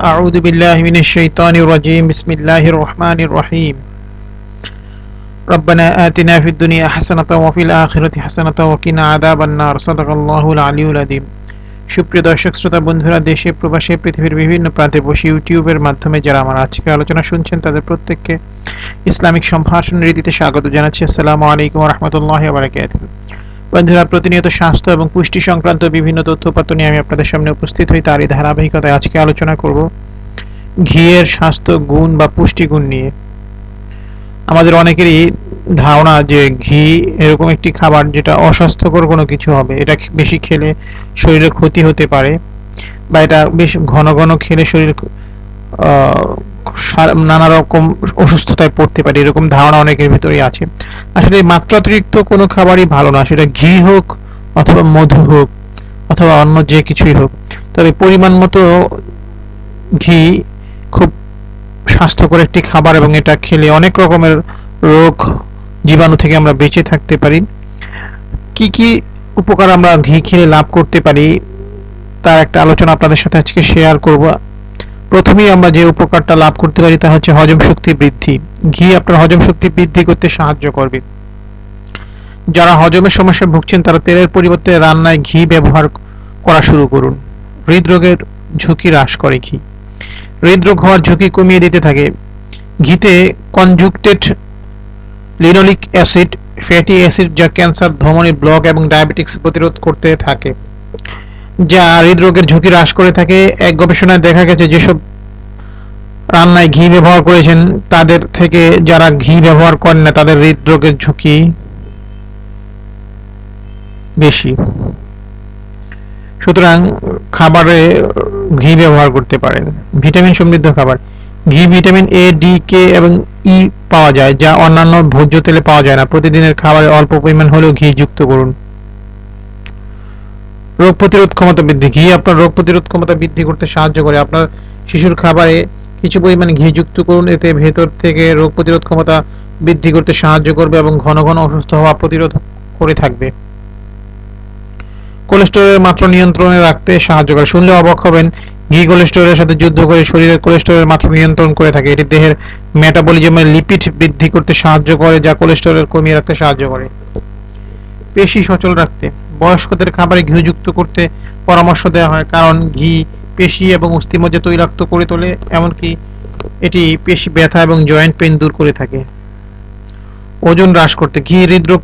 أعوذ بالله من الشيطان الرجيم بسم الله الرحمن الرحيم ربنا آتنا في الدنيا حسنة وفي الآخرة حسنة وقنا عذاب النار صدق الله العلي العظيم সুপ্রিয় দর্শক শ্রোতা বন্ধুরা দেশে প্রবাসে পৃথিবীর বিভিন্ন প্রান্তে বসে ইউটিউবের মাধ্যমে যারা আমার আজকে আলোচনা শুনছেন তাদের প্রত্যেককে ইসলামিক সম্ভাষণ রীতিতে স্বাগত জানাচ্ছি আসসালামু আলাইকুম রহমতুল্লাহ বারাকাত বন্ধুরা, প্রতিনিয়ত স্বাস্থ্য এবং পুষ্টি সংক্রান্ত বিভিন্ন তথ্যপত্র নিয়ে আমি আপনাদের সামনে উপস্থিত হই। তারই ধারাবাহিকতায় আজকে আলোচনা করব ঘিয়ের স্বাস্থ্য গুণ বা পুষ্টিগুণ নিয়ে। আমাদের অনেকেরই ধারণা যে ঘি এরকম একটি খাবার যেটা অস্বাস্থ্যকর কোনো কিছু হবে। এটা বেশি খেলে শরীরে ক্ষতি হতে পারে বা এটা বেশ ঘন ঘন খেলে শরীর নানা রকম অসুস্থতায় পড়তে পারে, এরকম ধারণা অনেকের ভিতরে আছে। আসলে মাত্রাতিরিক্ত কোনো খাবারই ভালো না, সেটা ঘি হোক অথবা মধু হোক অথবা অন্য যে কিছুই হোক। তবে পরিমাণ মতো ঘি খুব স্বাস্থ্যকর একটি খাবার এবং এটা খেলে অনেক রকমের রোগ জীবাণু থেকে আমরা বেঁচে থাকতে পারি। কি কি উপকার আমরা ঘি খেলে লাভ করতে পারি, তার একটা আলোচনা আপনাদের সাথে আজকে শেয়ার করব। প্রথমেই আমরা যে উপকারটা লাভ করতে পারি তা হচ্ছে হজম শক্তি বৃদ্ধি। ঘি আপনার হজম শক্তি বৃদ্ধি করতে সাহায্য করবে। যারা হজমের সমস্যায় ভুগছেন, তারা তেলের পরিবর্তে রান্নায় ঘি ব্যবহার করা শুরু করুন। হৃদরোগের ঝুঁকি হ্রাস করে ঘি। হৃদরোগ হওয়ার ঝুঁকি কমিয়ে দিতে থাকে। ঘিতে conjugated linoleic acid fatty acid যা ক্যান্সার ধমনী ব্লক এবং ডায়াবেটিক্স প্রতিরোধ করতে থাকে। যা হৃদরোগের ঝুঁকি হ্রাস করে থাকে। এক গবেষণায় দেখা গেছে যেসব রান্নায় ঘি ব্যবহার করেছেন, তাদের থেকে যারা ঘি ব্যবহার করেন না, তাদের হৃদরোগের ঝুঁকি বেশি। সুতরাং খাবারে ঘি ব্যবহার করতে পারেন। ভিটামিন সমৃদ্ধ খাবার। ঘি, ভিটামিন এ ডি কে এবং ই পাওয়া যায়, যা অন্যান্য ভোজ্য তেলে পাওয়া যায় না। প্রতিদিনের খাবারে অল্প পরিমাণ হলেও ঘি যুক্ত করুন। রোগ প্রতিরোধ ক্ষমতা বৃদ্ধি, ঘি আপনার রোগ প্রতিরোধ ক্ষমতা বৃদ্ধি করতে সাহায্য করে। আপনার শিশুর খাবারে কিছু পরিমাণে ঘি যুক্ত করুন, এতে ভেতর থেকে রোগ প্রতিরোধ ক্ষমতা বৃদ্ধি করতে সাহায্য করবে এবং ঘন ঘন অসুস্থ হওয়া প্রতিরোধ করে থাকবে। কোলেস্টেরলের মাত্রা নিয়ন্ত্রণে রাখতে সাহায্য করে। শুনলে অবাক হবেন, ঘি কোলেস্টেরলের সাথে যুদ্ধ করে শরীরের কোলেস্টেরলের মাত্রা নিয়ন্ত্রণ করে থাকে। এটি দেহের মেটাবলিজমের লিপিড বৃদ্ধি করতে সাহায্য করে, যা কোলেস্টেরল কমিয়ে রাখতে সাহায্য করে। পেশি সচল রাখতে। বয়স্কদের খাবারে ঘিযুক্ত করতে পরামর্শ দেওয়া হয়, কারণ ঘি, পেশি এবং অস্থিমজ্জা তৈলাক্ত করে তোলে, এমনকি এটি পেশি ব্যথা এবং জয়েন্ট পেন দূর করে থাকে। ওজন হ্রাস করতে, ঘি হৃদরোগ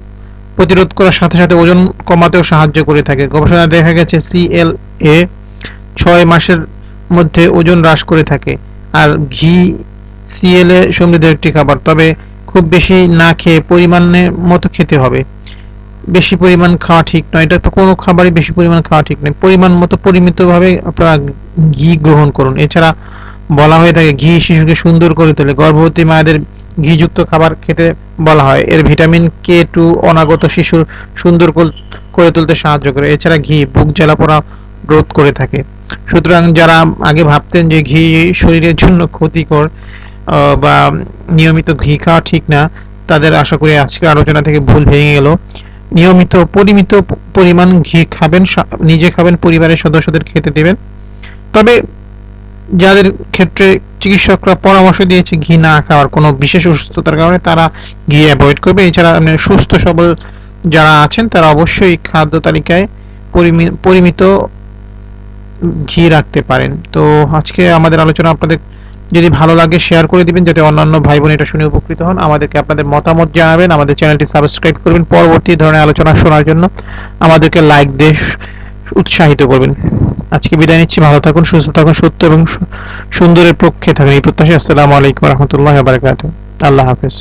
প্রতিরোধ করার সাথে সাথে ওজন কমাতেও সাহায্য করে থাকে। গবেষণায় দেখা গেছে সিএল এ ছয় মাসের মধ্যে ওজন হ্রাস করে থাকে, আর ঘি সিএল এ সমৃদ্ধ একটি খাবার। তবে খুব বেশি না খেয়ে পরিমাণের মতো খেতে হবে। বেশি পরিমাণ খাওয়া ঠিক নয়। এটা তো কোনো খাবারই বেশি পরিমাণ খাওয়া ঠিক নয়। পরিমাণ মতো পরিমিতভাবে আপনারা ঘি গ্রহণ করুন। এছাড়া বলা হয়ে থাকে, ঘি শিশুকে সুন্দর করে তোলে। গর্ভবতী মায়েদের ঘিযুক্ত খাবার খেতে বলা হয়। এর ভিটামিন কে টু অনাগত শিশুর সুন্দর করে তুলতে সাহায্য করে। এছাড়া ঘি বুক জ্বালা পড়া রোধ করে থাকে। সুতরাং যারা আগে ভাবতেন যে ঘি শরীরের জন্য ক্ষতিকর বা নিয়মিত ঘি খাওয়া ঠিক না, তাদের আশা করি আজকে আলোচনা থেকে ভুল ভেঙে গেল। নিয়মিত পরিমিত পরিমাণ ঘি খাবেন নিজে খাবেন, পরিবারের সদস্যদের খেতে দেবেন। তবে যাদের ক্ষেত্রে চিকিৎসকরা পরামর্শ দিয়েছে ঘি না খাওয়ার কোনো বিশেষ অসুস্থতার কারণে, তারা ঘি অ্যাভয়েড করবে। এছাড়া মানে সুস্থ সবল যারা আছেন, তারা অবশ্যই খাদ্য তালিকায় পরিমিত ঘি রাখতে পারেন। তো আজকে আমাদের আলোচনা আপনাদের যদি ভালো লাগে শেয়ার করে দিবেন যাতে অন্যান্য ভাই বোন এটা শুনে উপকৃত হন। আমাদেরকে আপনাদের মতামত জানাবেন, আমাদের চ্যানেলটি সাবস্ক্রাইব করবেন, পরবর্তী ধরনের আলোচনা শোনার জন্য আমাদেরকে লাইক দিয়ে উৎসাহিত করবেন। আজকে বিদায় নিচ্ছি, ভালো থাকুন, সুস্থ থাকুন, সত্য এবং সুন্দরের পক্ষে থাকুন। এই প্রত্যাশা আসসালামু আলাইকুম রহমতুল্লাহ আল্লাহ হাফেজ।